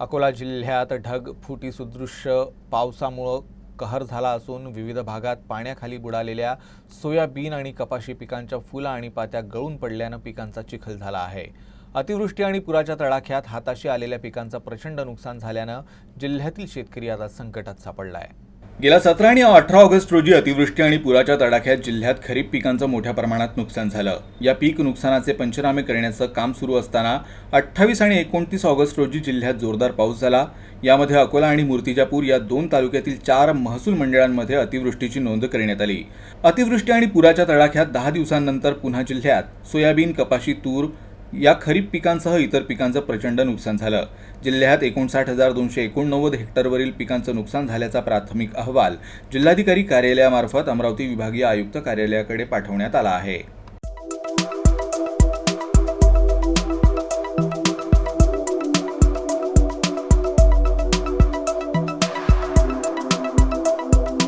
अकोला जिल्ह्यात ढगफुटी सुदृश्य पावसामुळं कहर झाला असून विविध भागात पाण्याखाली बुडालेल्या सोयाबीन आणि कपाशी पिकांच्या फुलं आणि पात्या गळून पडल्यानं पिकांचा चिखल झाला आहे. अतिवृष्टी आणि पुराच्या तडाख्यात हाताशी आलेल्या पिकांचं प्रचंड नुकसान झाल्यानं जिल्ह्यातील शेतकरी आता संकटात सापडला आहे गेल्या सतरा आणि अठरा ऑगस्ट रोजी अतिवृष्टी आणि पुराच्या तडाख्यात जिल्ह्यात खरीप पिकांचं मोठ्या प्रमाणात नुकसान झालं. या पीक नुकसानाचे पंचनामे करण्याचं काम सुरू असताना अठ्ठावीस आणि एकोणतीस ऑगस्ट रोजी जिल्ह्यात जोरदार पाऊस झाला. यामध्ये अकोला आणि मूर्तिजापूर या दोन तालुक्यातील चार महसूल मंडळांमध्ये अतिवृष्टीची नोंद करण्यात आली. अतिवृष्टी आणि पुराच्या तडाख्यात दहा दिवसांनंतर पुन्हा जिल्ह्यात सोयाबीन कपाशी तूर या खरीप पिकांसह इतर पिकांचं प्रचंड नुकसान झालं. जिल्ह्यात एकोणसाठ हजार दोनशे एकोणनव्वद हेक्टरवरील पिकांचं नुकसान झाल्याचा प्राथमिक अहवाल जिल्हाधिकारी कार्यालयामार्फत अमरावती विभागीय आयुक्त कार्यालयाकडे पाठवण्यात आला आहे.